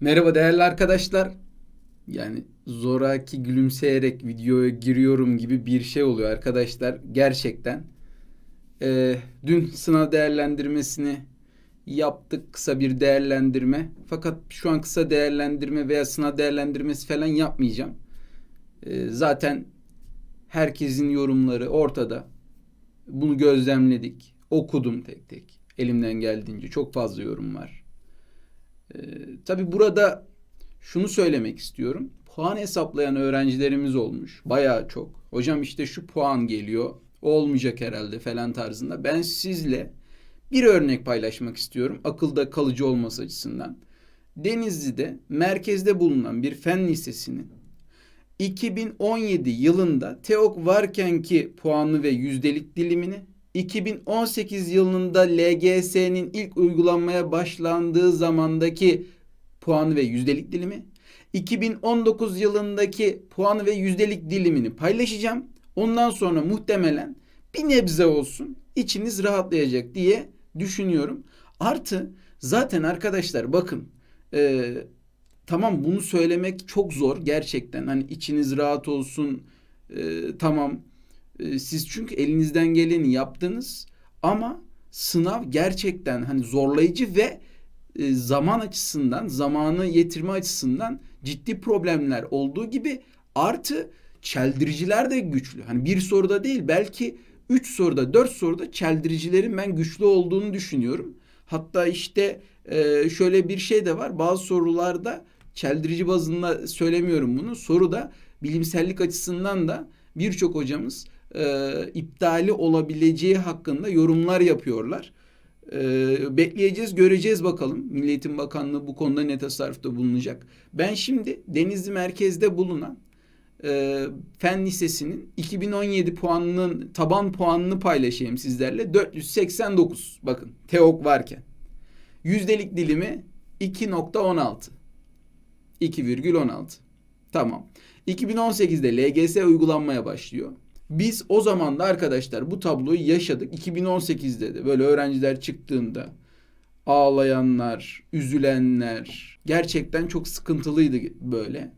Merhaba değerli arkadaşlar. Yani zoraki gülümseyerek videoya giriyorum gibi bir şey oluyor arkadaşlar. Gerçekten. Ee, dün sınav değerlendirmesini yaptık. Kısa bir değerlendirme. Fakat şu an kısa değerlendirme veya sınav değerlendirmesi falan yapmayacağım. Ee, zaten herkesin yorumları ortada. Bunu gözlemledik. Okudum tek tek. Elimden geldiğince çok fazla yorum var. Ee, tabii burada şunu söylemek istiyorum. Puan hesaplayan öğrencilerimiz olmuş. Bayağı çok. Hocam işte şu puan geliyor. Olmayacak herhalde falan tarzında. Ben sizle bir örnek paylaşmak istiyorum. Akılda kalıcı olması açısından. Denizli'de merkezde bulunan bir fen lisesinin 2017 yılında TEOK varkenki puanı ve yüzdelik dilimini 2018 yılında LGS'nin ilk uygulanmaya başlandığı zamandaki puan ve yüzdelik dilimi 2019 yılındaki puan ve yüzdelik dilimini paylaşacağım. Ondan sonra muhtemelen bir nebze olsun içiniz rahatlayacak diye düşünüyorum. Artı zaten arkadaşlar bakın e, tamam bunu söylemek çok zor gerçekten. Hani içiniz rahat olsun e, tamam siz çünkü elinizden geleni yaptınız ama sınav gerçekten hani zorlayıcı ve e, zaman açısından, zamanı yetirme açısından ciddi problemler olduğu gibi artı çeldiriciler de güçlü. Hani bir soruda değil belki 3 soruda 4 soruda çeldiricilerin ben güçlü olduğunu düşünüyorum. Hatta işte e, şöyle bir şey de var. Bazı sorularda çeldirici bazında söylemiyorum bunu. Soruda bilimsellik açısından da birçok hocamız e, iptali olabileceği hakkında yorumlar yapıyorlar. E, bekleyeceğiz, göreceğiz bakalım. Milli Eğitim Bakanlığı bu konuda ne tasarrufta bulunacak. Ben şimdi Denizli merkezde bulunan e, Fen Lisesi'nin 2017 puanının taban puanını paylaşayım sizlerle. 489 bakın TEOK varken. Yüzdelik dilimi 2.16. 2,16. Tamam. 2018'de LGS uygulanmaya başlıyor. Biz o zaman da arkadaşlar bu tabloyu yaşadık. 2018'de de böyle öğrenciler çıktığında ağlayanlar, üzülenler gerçekten çok sıkıntılıydı böyle.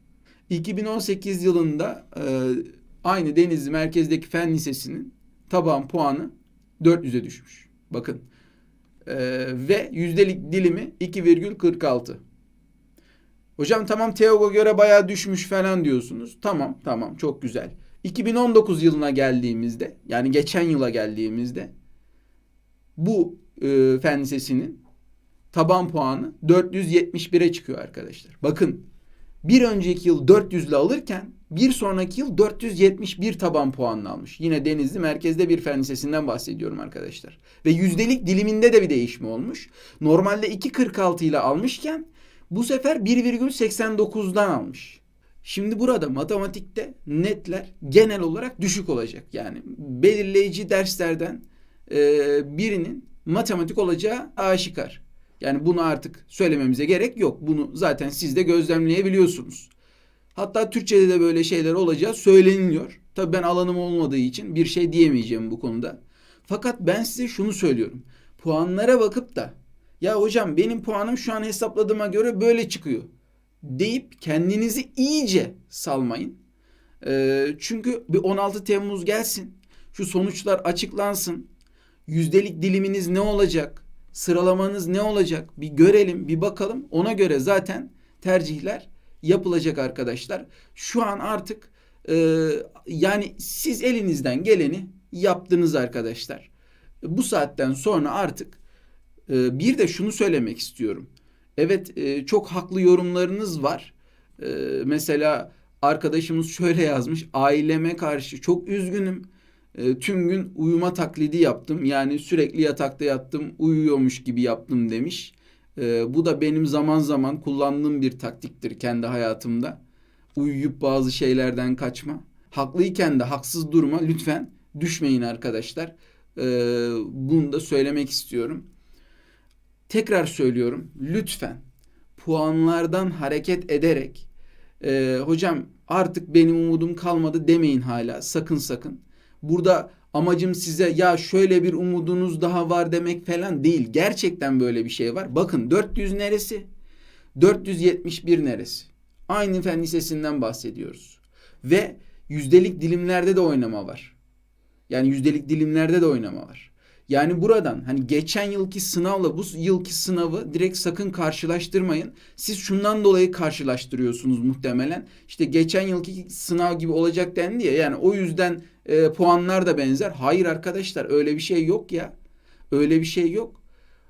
2018 yılında e, aynı Denizli merkezdeki Fen Lisesi'nin taban puanı 400'e düşmüş. Bakın. E, ve yüzdelik dilimi 2,46. Hocam tamam TEOG'a göre bayağı düşmüş falan diyorsunuz. Tamam tamam çok güzel. 2019 yılına geldiğimizde yani geçen yıla geldiğimizde bu e, fen lisesinin taban puanı 471'e çıkıyor arkadaşlar. Bakın bir önceki yıl 400 ile alırken bir sonraki yıl 471 taban puanını almış. Yine Denizli merkezde bir fen lisesinden bahsediyorum arkadaşlar. Ve yüzdelik diliminde de bir değişme olmuş. Normalde 2.46 ile almışken bu sefer 1,89'dan almış. Şimdi burada matematikte netler genel olarak düşük olacak. Yani belirleyici derslerden e, birinin matematik olacağı aşikar. Yani bunu artık söylememize gerek yok. Bunu zaten siz de gözlemleyebiliyorsunuz. Hatta Türkçe'de de böyle şeyler olacağı söyleniliyor. Tabii ben alanım olmadığı için bir şey diyemeyeceğim bu konuda. Fakat ben size şunu söylüyorum. Puanlara bakıp da ya hocam benim puanım şu an hesapladığıma göre böyle çıkıyor deyip kendinizi iyice salmayın. E, çünkü bir 16 Temmuz gelsin. Şu sonuçlar açıklansın. Yüzdelik diliminiz ne olacak? Sıralamanız ne olacak? Bir görelim, bir bakalım. Ona göre zaten tercihler yapılacak arkadaşlar. Şu an artık e, yani siz elinizden geleni yaptınız arkadaşlar. Bu saatten sonra artık e, bir de şunu söylemek istiyorum. Evet e, çok haklı yorumlarınız var. E, mesela arkadaşımız şöyle yazmış. Aileme karşı çok üzgünüm. E, tüm gün uyuma taklidi yaptım. Yani sürekli yatakta yattım, uyuyormuş gibi yaptım demiş. E, bu da benim zaman zaman kullandığım bir taktiktir kendi hayatımda. Uyuyup bazı şeylerden kaçma. Haklıyken de haksız durma lütfen düşmeyin arkadaşlar. E, bunu da söylemek istiyorum. Tekrar söylüyorum lütfen puanlardan hareket ederek e, hocam artık benim umudum kalmadı demeyin hala sakın sakın. Burada amacım size ya şöyle bir umudunuz daha var demek falan değil. Gerçekten böyle bir şey var. Bakın 400 neresi? 471 neresi? Aynı fen lisesinden bahsediyoruz. Ve yüzdelik dilimlerde de oynama var. Yani yüzdelik dilimlerde de oynama var. Yani buradan hani geçen yılki sınavla bu yılki sınavı direkt sakın karşılaştırmayın. Siz şundan dolayı karşılaştırıyorsunuz muhtemelen. İşte geçen yılki sınav gibi olacak dendi ya. Yani o yüzden e, puanlar da benzer. Hayır arkadaşlar öyle bir şey yok ya. Öyle bir şey yok.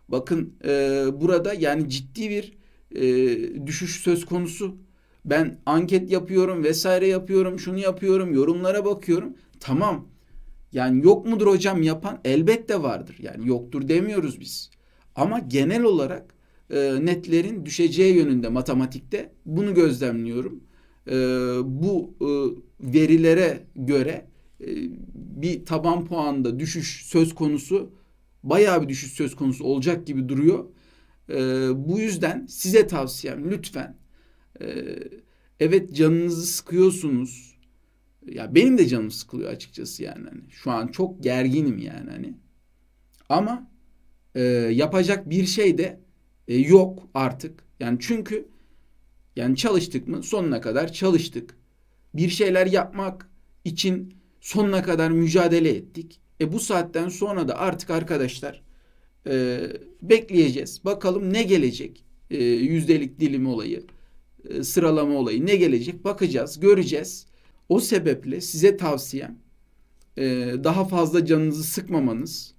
Bakın e, burada yani ciddi bir e, düşüş söz konusu. Ben anket yapıyorum vesaire yapıyorum, şunu yapıyorum, yorumlara bakıyorum. Tamam. Yani yok mudur hocam yapan? Elbette vardır. Yani yoktur demiyoruz biz. Ama genel olarak e, netlerin düşeceği yönünde matematikte bunu gözlemliyorum. E, bu e, verilere göre e, bir taban puanda düşüş söz konusu, bayağı bir düşüş söz konusu olacak gibi duruyor. E, bu yüzden size tavsiyem lütfen e, evet canınızı sıkıyorsunuz. Ya benim de canım sıkılıyor açıkçası yani hani. Şu an çok gerginim yani hani. Ama e, yapacak bir şey de e, yok artık. Yani çünkü yani çalıştık mı sonuna kadar çalıştık. Bir şeyler yapmak için sonuna kadar mücadele ettik. E bu saatten sonra da artık arkadaşlar e, bekleyeceğiz. Bakalım ne gelecek? E, yüzdelik dilim olayı, e, sıralama olayı ne gelecek? Bakacağız, göreceğiz. O sebeple size tavsiyem e, daha fazla canınızı sıkmamanız,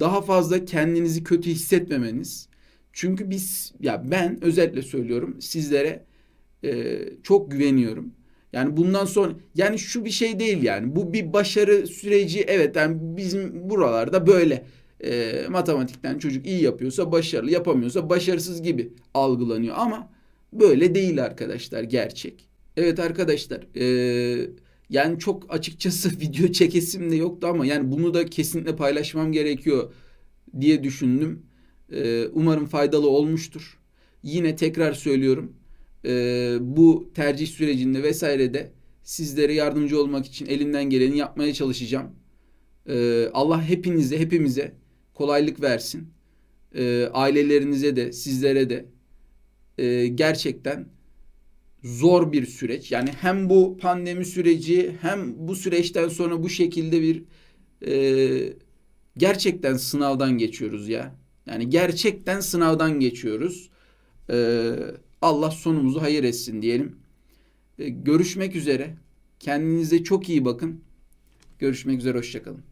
daha fazla kendinizi kötü hissetmemeniz. Çünkü biz ya ben özetle söylüyorum sizlere e, çok güveniyorum. Yani bundan sonra yani şu bir şey değil yani bu bir başarı süreci evet yani bizim buralarda böyle e, matematikten çocuk iyi yapıyorsa başarılı yapamıyorsa başarısız gibi algılanıyor ama böyle değil arkadaşlar gerçek. Evet arkadaşlar e, yani çok açıkçası video çekesim de yoktu ama yani bunu da kesinlikle paylaşmam gerekiyor diye düşündüm. E, umarım faydalı olmuştur. Yine tekrar söylüyorum e, bu tercih sürecinde vesairede sizlere yardımcı olmak için elimden geleni yapmaya çalışacağım. E, Allah hepinize hepimize kolaylık versin. E, ailelerinize de sizlere de e, gerçekten zor bir süreç. Yani hem bu pandemi süreci hem bu süreçten sonra bu şekilde bir e, gerçekten sınavdan geçiyoruz ya. Yani gerçekten sınavdan geçiyoruz. E, Allah sonumuzu hayır etsin diyelim. E, görüşmek üzere. Kendinize çok iyi bakın. Görüşmek üzere. Hoşçakalın.